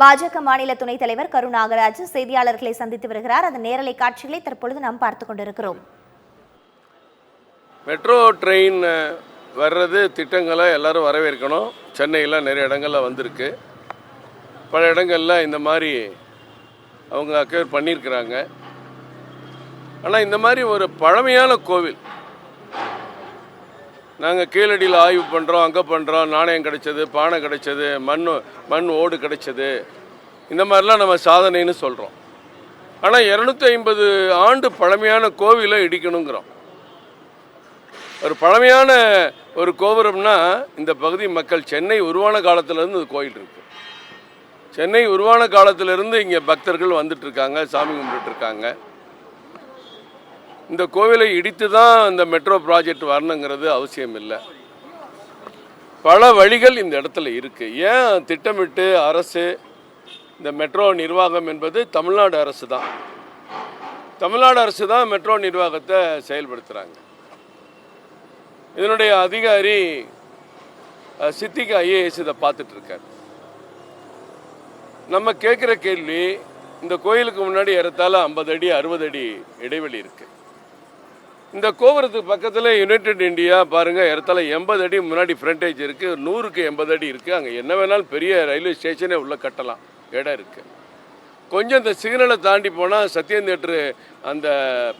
பாஜக மாநில துணைத் தலைவர் கரு நாகராஜ் செய்தியாளர்களை சந்தித்து வருகிறார். அந்த நேரலை காட்சிகளை தற்பொழுது நாம் பார்த்து கொண்டிருக்கிறோம். மெட்ரோ ட்ரெயின் வர்றது திட்டங்களை எல்லாரும் வரவேற்கணும். சென்னையில் நிறைய இடங்களில் வந்திருக்கு. பல இடங்களில் இந்த மாதிரி அவங்க அக்கேர் பண்ணியிருக்கிறாங்க. ஆனால் இந்த மாதிரி ஒரு பழமையான கோவில் நாங்கள் கீழடியில் ஆய்வு பண்ணுறோம் அங்கே பண்ணுறோம் நாணயம் கிடைச்சது பானை கிடைச்சது மண் மண் ஓடு கிடைச்சது. இந்த மாதிரிலாம் நம்ம சாதனைன்னு சொல்கிறோம் ஆனால் இரநூத்தி ஐம்பது ஆண்டு பழமையான கோவிலை இடிக்கணுங்கிறோம். ஒரு பழமையான ஒரு கோபுரம்னா இந்த பகுதி மக்கள் சென்னை உருவான காலத்திலேருந்து இந்த கோயில் இருக்குது சென்னை உருவான காலத்திலேருந்து இங்கே பக்தர்கள் வந்துட்டுருக்காங்க சாமி கும்பிட்டுருக்காங்க இருக்காங்க. இந்த கோவிலை இடித்து தான் இந்த மெட்ரோ ப்ராஜெக்ட் வரணுங்கிறது அவசியம் இல்லை பல வழிகள் இந்த இடத்துல இருக்கு. ஏன் திட்டமிட்டு அரசு இந்த மெட்ரோ நிர்வாகம் என்பது தமிழ்நாடு அரசு தான். தமிழ்நாடு அரசு தான் மெட்ரோ நிர்வாகத்தை செயல்படுத்துகிறாங்க இதனுடைய அதிகாரி அஹ், ஐஏஎஸ் இதை பார்த்துட்டு இருக்கார் நம்ம கேட்குற கேள்வி இந்த கோயிலுக்கு முன்னாடி ஏறத்தால ஐம்பது அடி அறுபது அடி இடைவெளி இருக்குது இந்த கோபுரத்துக்கு பக்கத்தில் யுனைடெட் இந்தியா பாருங்கள் இடத்துல எண்பது அடி முன்னாடி ஃப்ரண்டேஜ் இருக்குது நூறுக்கு எண்பது அடி இருக்குது அங்கே என்ன வேணாலும் பெரிய ரயில்வே ஸ்டேஷனே உள்ளே கட்டலாம். இடம் இருக்குது கொஞ்சம் இந்த சிக்னலை தாண்டி போனால் சத்யம் தேட்ரு அந்த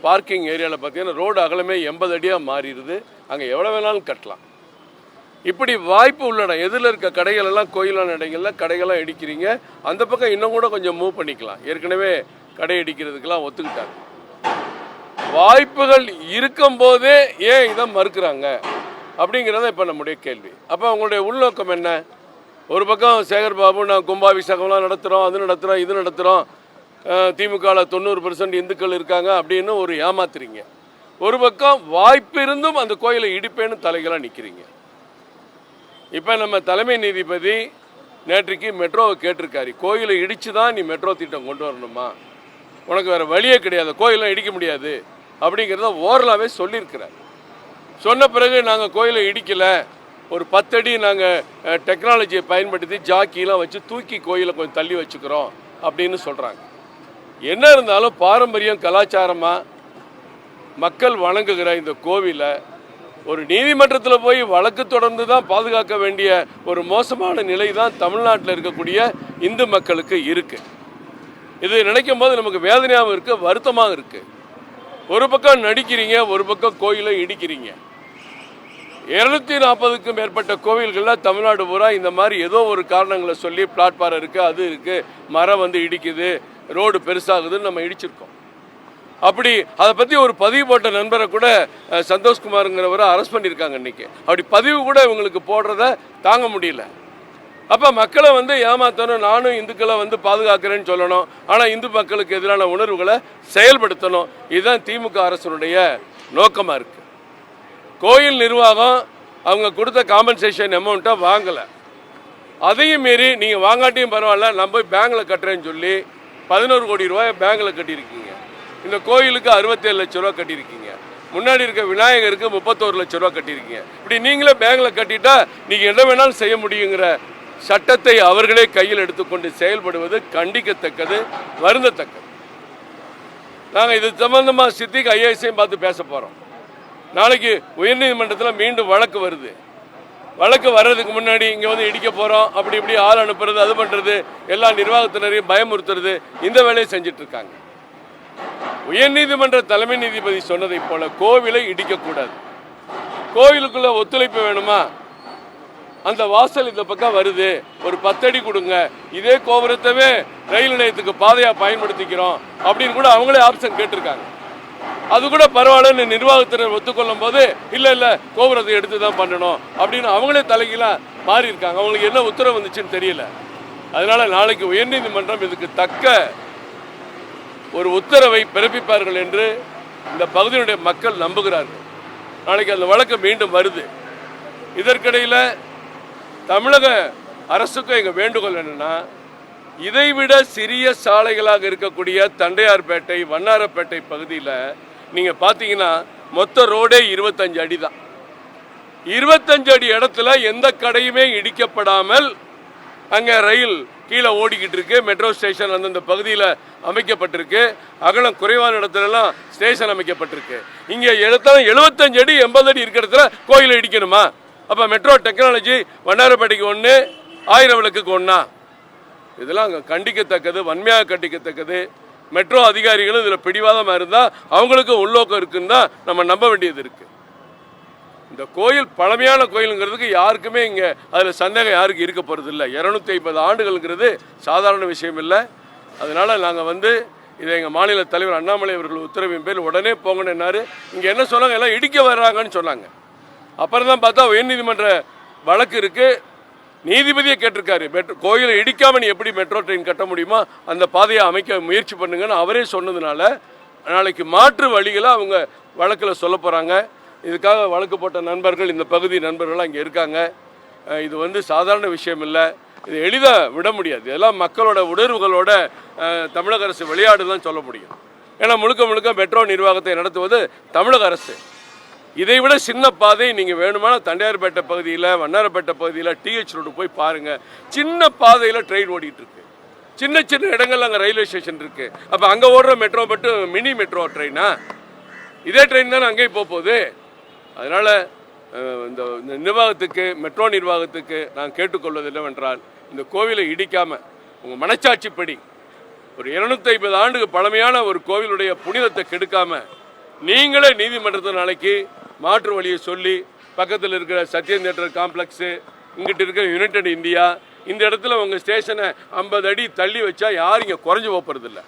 பார்க்கிங் ஏரியாவில் பார்த்தீங்கன்னா ரோடு அகலமே எண்பது அடியாக மாறிடுது. அங்கே எவ்வளோ வேணாலும் கட்டலாம். இப்படி வாய்ப்பு உள்ள இடம் எதில் இருக்க கடைகள் எல்லாம் கோயிலான இடங்கள்ல கடைகள்லாம் இடிக்கிறீங்க. அந்த பக்கம் இன்னும் கூட கொஞ்சம் மூவ் பண்ணிக்கலாம். ஏற்கனவே கடை இடிக்கிறதுக்கெல்லாம் ஒத்துக்கிட்டாங்க. வாய்ப்புகள் இருக்கும் போதே ஏன் இதை மறுக்கிறாங்க? அப்படிங்கிறத இப்போ நம்முடைய கேள்வி. அப்போ அவங்களுடைய உள்நோக்கம் என்ன? ஒரு பக்கம் சேகர் பாபு நான் கும்பாபிஷேகம்லாம் நடத்துகிறோம் அது நடத்துகிறோம் இது நடத்துகிறோம் திமுகவில் தொண்ணூறு பெர்சன்ட் இந்துக்கள் இருக்காங்க அப்படின்னு ஒரு ஏமாத்துறீங்க. ஒரு பக்கம் வாய்ப்பு இருந்தும் அந்த கோயிலை இடிப்பேன்னு தலைகளாக நிற்கிறீங்க இப்போ நம்ம தலைமை நீதிபதி நேற்றுக்கு மெட்ரோவை கேட்டிருக்காரு. கோயிலை இடித்து தான் நீ மெட்ரோ திட்டம் கொண்டு வரணுமா? உனக்கு வேறு வழியே கிடையாது. கோயிலாம் இடிக்க முடியாது. அப்படிங்கிறத ஓரலாகவே சொல்லியிருக்கிறார். சொன்ன பிறகு நாங்கள் கோயிலை இடிக்கலை. ஒரு பத்தடி நாங்கள் டெக்னாலஜியை பயன்படுத்தி ஜாக்கிலாம் வச்சு தூக்கி கோயிலை கொஞ்சம் தள்ளி வச்சுக்கிறோம் அப்படின்னு சொல்கிறாங்க என்ன இருந்தாலும் பாரம்பரியம் கலாச்சாரமாக மக்கள் வணங்குகிற இந்த கோவிலை ஒரு நீதிமன்றத்தில் போய் வழக்கு தொடர்ந்து தான் பாதுகாக்க வேண்டிய ஒரு மோசமான நிலை தான் தமிழ்நாட்டில் இருக்கக்கூடிய இந்து மக்களுக்கு இருக்குது இது நினைக்கும் போது நமக்கு வேதனையாகவும் இருக்குது வருத்தமாகவும் இருக்குது ஒரு பக்கம் நடிக்கிறீங்க ஒரு பக்கம் கோயிலை இடிக்கிறீங்க. இருநூத்தி நாற்பதுக்கும் மேற்பட்ட கோவில்களில் தமிழ்நாடு பூரா இந்த மாதிரி ஏதோ ஒரு காரணங்களை சொல்லி பிளாட்பாரம் இருக்குது அது இருக்குது மரம் வந்து இடிக்குது ரோடு பெருசாகுதுன்னு நம்ம இடிச்சிருக்கோம். அப்படி அதை பற்றி ஒரு பதிவு போட்ட நண்பரை கூட சந்தோஷ்குமாருங்கிறவரை அரெஸ்ட் பண்ணியிருக்காங்க இன்றைக்கி அப்படி பதிவு கூட இவங்களுக்கு போடுறத தாங்க முடியல. அப்போ மக்களை வந்து ஏமாத்தணும். நானும் இந்துக்களை வந்து பாதுகாக்கிறேன்னு சொல்லணும். ஆனால் இந்து மக்களுக்கு எதிரான உணர்வுகளை செயல்படுத்தணும். இதுதான் திமுக அரசனுடைய நோக்கமாக இருக்கு. கோயில் நிர்வாகம் அவங்க கொடுத்த காம்பன்சேஷன் அமௌண்ட்டை வாங்கலை. அதையும் மீறி நீங்கள் வாங்காட்டியும் பரவாயில்ல நான் போய் பேங்கில் கட்டுறேன்னு சொல்லி பதினோரு கோடி ரூபாய் பேங்கில் கட்டியிருக்கீங்க. இந்த கோயிலுக்கு அறுபத்தேழு லட்ச ரூபா கட்டியிருக்கீங்க. முன்னாடி இருக்க விநாயகருக்கு முப்பத்தோரு லட்ச ரூபா கட்டியிருக்கீங்க. இப்படி நீங்களே பேங்கில் கட்டிட்டா நீங்கள் என்ன வேணாலும் செய்ய முடியுங்கிற சட்டத்தை அவர்களே கையில் எடுத்துக்கொண்டு செயல்படுவது கண்டிக்கத்தக்கது வருந்தத்தக்கது. நாங்கள் இது சம்பந்தமாக சித்திக்கு ஐஏஎஸையும் பார்த்து பேச போகிறோம் நாளைக்கு உயர்நீதிமன்றத்தில் மீண்டும் வழக்கு வருது. வழக்கு வர்றதுக்கு முன்னாடி இங்கே வந்து இடிக்க போகிறோம் அப்படி இப்படி ஆள் அனுப்புறது அது பண்ணுறது எல்லா நிர்வாகத்தினரையும் பயமுறுத்துறது இந்த வேலையை செஞ்சுட்டு இருக்காங்க. உயர்நீதிமன்ற தலைமை நீதிபதி சொன்னதைப் போல கோவிலை இடிக்கக்கூடாது. கோவிலுக்குள்ள ஒத்துழைப்பு வேணுமா? அந்த வாசல் இந்த பக்கம் வருது. ஒரு பத்தடி கொடுங்க. இதே கோபுரத்தவே ரயில் நிலையத்துக்கு பாதையாக பயன்படுத்திக்கிறோம் அப்படின்னு கூட அவங்களே ஆப்ஷன் கேட்டிருக்காங்க. அது கூட பரவாயில்லன்னு நிர்வாகத்தினர் ஒத்துக்கொள்ளும் போது இல்லை இல்லை கோபுரத்தை எடுத்து தான் பண்ணணும். அப்படின்னு அவங்களே தலைகீழாக மாறி இருக்காங்க அவங்களுக்கு என்ன உத்தரவு வந்துச்சுன்னு தெரியல. அதனால நாளைக்கு உயர்நீதிமன்றம் இதுக்கு தக்க ஒரு உத்தரவை பிறப்பிப்பார்கள் என்று இந்த பகுதியினுடைய மக்கள் நம்புகிறார்கள். நாளைக்கு அந்த வழக்கு மீண்டும் வருது. இதற்கிடையில் தமிழக அரசுக்கும் எங்கள் வேண்டுகோள் என்னென்னா இதைவிட சிறிய சாலைகளாக இருக்கக்கூடிய தண்டையார்பேட்டை வண்ணாரப்பேட்டை பகுதியில் நீங்கள் பார்த்தீங்கன்னா மொத்த ரோடே இருபத்தஞ்சு அடி தான் இருபத்தஞ்சு அடி இடத்துல எந்த கடையுமே இடிக்கப்படாமல் அங்கே ரயில் கீழே ஓடிக்கிட்டு இருக்கு. மெட்ரோ ஸ்டேஷன் அந்தந்த பகுதியில் அமைக்கப்பட்டிருக்கு. அகலம் குறைவான இடத்துலலாம் ஸ்டேஷன் அமைக்கப்பட்டிருக்கு. இங்கே எழுத்தாலும் எழுபத்தஞ்சு அடி எண்பது அடி இருக்கிற இடத்துல கோயிலை இடிக்கணுமா? அப்போ மெட்ரோ டெக்னாலஜி வண்ணாரப்பேட்டைக்கு ஒன்று ஆயிரம் விளக்குக்கு ஒன்றா இதெல்லாம் அங்கே கண்டிக்கத்தக்கது வன்மையாக கண்டிக்கத்தக்கது. மெட்ரோ அதிகாரிகளும் இதில் பிடிவாதமாக இருந்தால் அவங்களுக்கும் உள்நோக்கம் இருக்குன்னு தான் நம்ம நம்ப வேண்டியது இருக்குது இந்த கோயில் பழமையான கோயிலுங்கிறதுக்கு யாருக்குமே இங்கே அதில் சந்தேகம் யாருக்கு இருக்க போகிறது இல்லை. இரநூத்தி ஐம்பது ஆண்டுகள்ங்கிறது சாதாரண விஷயம் இல்லை. அதனால் நாங்கள் வந்து இதை எங்கள் மாநில தலைவர் அண்ணாமலை அவர்கள் உத்தரவின் பேர் உடனே போங்கன்னாரு இங்கே என்ன சொன்னாங்க? எல்லாம் இடிக்க வர்றாங்கன்னு சொன்னாங்க. அப்புறம் தான் பார்த்தா உயர்நீதிமன்ற வழக்கு இருக்குது நீதிபதியை கேட்டிருக்காரு. மெட்ரோ கோயிலை இடிக்காம நீ எப்படி மெட்ரோ ட்ரெயின் கட்ட முடியுமோ அந்த பாதையை அமைக்க முயற்சி பண்ணுங்கன்னு அவரே சொன்னதுனால நாளைக்கு மாற்று வழிகளை அவங்க வழக்கில் சொல்ல போகிறாங்க இதுக்காக வழக்கு போட்ட நண்பர்கள் இந்த பகுதி நண்பர்கள்லாம் இங்கே இருக்காங்க. இது வந்து சாதாரண விஷயம் இல்லை. இது எளிதாக விட முடியாது. இதெல்லாம் மக்களோட உணர்வுகளோட தமிழக அரசு விளையாடுதான் சொல்ல முடியும். ஏன்னா முழுக்க முழுக்க மெட்ரோ நிர்வாகத்தை நடத்துவது தமிழக அரசு. இதை விட சின்ன பாதை நீங்கள் வேணுமானா தண்டையார்பேட்டை பகுதியில் வண்ணாரப்பேட்டை பகுதியில் டிஹெச் ரோடு போய் பாருங்கள் சின்ன பாதையில் ட்ரெயின் ஓடிட்டு இருக்கு சின்ன சின்ன இடங்கள்ல அங்கே ரயில்வே ஸ்டேஷன் இருக்கு. அப்போ அங்கே ஓடுற மெட்ரோ மட்டும் மினி மெட்ரோ ட்ரெயினா இதே ட்ரெயின் தானே அங்கேயும் போக போகுது. அதனால் இந்த இந்த நிர்வாகத்துக்கு மெட்ரோ நிர்வாகத்துக்கு நான் கேட்டுக்கொள்வது என்னவென்றால் இந்த கோவிலை இடிக்காமல் உங்கள் மனச்சாட்சிப்படி ஒரு இருநூத்தி ஐம்பது ஆண்டுக்கு பழமையான ஒரு கோவிலுடைய புனிதத்தை கெடுக்காமல் நீங்களே நீதிமன்றத்தை நாளைக்கு மாற்று வழியை சொல்லி பக்கத்தில் இருக்கிற சத்யன் தியேட்டர் காம்ப்ளெக்ஸு இங்கிட்ட இருக்கிற யுனைடெட் இந்தியா இந்த இடத்துல உங்கள் ஸ்டேஷனை ஐம்பது அடி தள்ளி வச்சா யாரும் இங்கே குறைஞ்சு போகிறதில்ல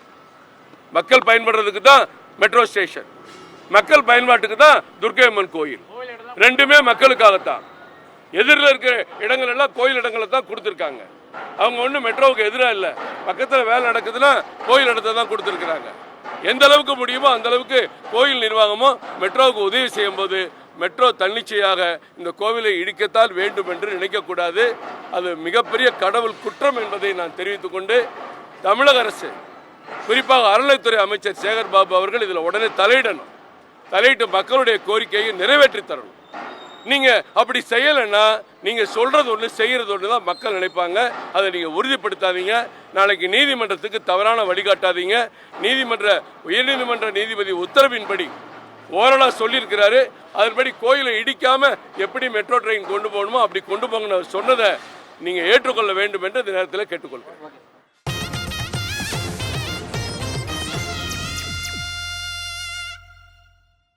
மக்கள் பயன்படுறதுக்கு தான் மெட்ரோ ஸ்டேஷன் மக்கள் பயன்பாட்டுக்கு தான் துர்க்கை அம்மன் கோயில். ரெண்டுமே மக்களுக்காகத்தான். எதிரில் இருக்கிற இடங்கள் எல்லாம் கோயில் இடங்களை தான் கொடுத்துருக்காங்க. அவங்க ஒன்றும் மெட்ரோவுக்கு எதிராக இல்லை. பக்கத்தில் வேலை நடக்குதுன்னா கோயில் இடத்தை தான் கொடுத்துருக்குறாங்க. எந்த அளவுக்கு முடியுமோ அந்த அளவுக்கு கோயில் நிர்வாகமும் மெட்ரோவுக்கு உதவி செய்யும்போது மெட்ரோ தன்னிச்சையாக இந்த கோவிலை இடிக்கத்தான் வேண்டும் என்று நினைக்கக்கூடாது. அது மிகப்பெரிய கடவுள் குற்றம் என்பதை நான் தெரிவித்துக் கொண்டு தமிழக அரசு குறிப்பாக அறநிலைத்துறை அமைச்சர் சேகர் பாபு அவர்கள் இதில் உடனே தலையிடணும். தலையிட்டு மக்களுடைய கோரிக்கையை நிறைவேற்றி தரணும். நீங்கள் அப்படி செய்யலைன்னா நீங்கள் சொல்கிறது ஒன்று செய்கிறது ஒன்று தான் மக்கள் நினைப்பாங்க. அதை நீங்கள் உறுதிப்படுத்தாதீங்க. நாளைக்கு நீதிமன்றத்துக்கு தவறான வழிகாட்டாதீங்க. நீதிமன்ற உயர்நீதிமன்ற நீதிபதி உத்தரவின்படி ஓரளா சொல்லியிருக்கிறாரு. அதன்படி கோயிலை இடிக்காம எப்படி மெட்ரோ ட்ரெயின் கொண்டு போகணுமோ அப்படி கொண்டு போங்கன்னு சொன்னதை நீங்க ஏற்றுக்கொள்ள வேண்டும் என்று இந்த நேரத்தில் கேட்டுக்கொள்கிறேன்.